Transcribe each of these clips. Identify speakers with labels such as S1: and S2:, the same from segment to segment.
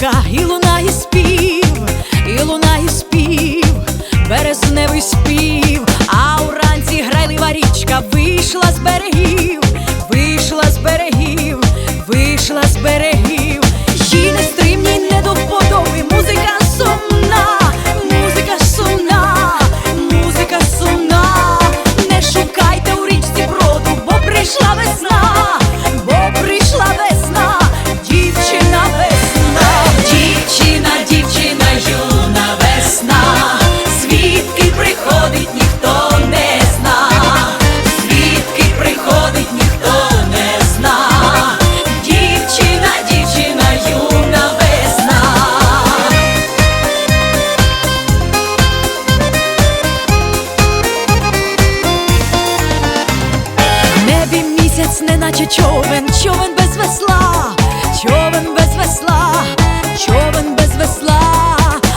S1: річка, і лунає спів, і лунає спів, березневий спів, наче човен, човен без весла, човен без весла, човен без весла,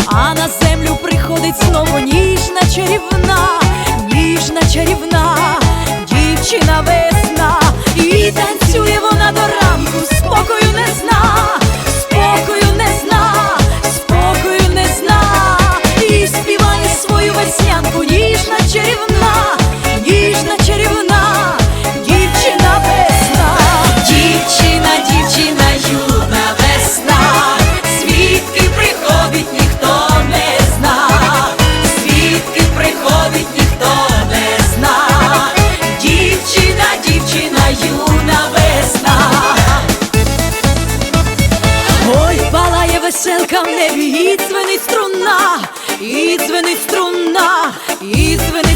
S1: а на землю приходить знову ніжна чарівна, ніжна чарівна, дівчина весла. веселка в небі, і дзвенить струна, і дзвенить струна, і дзвенить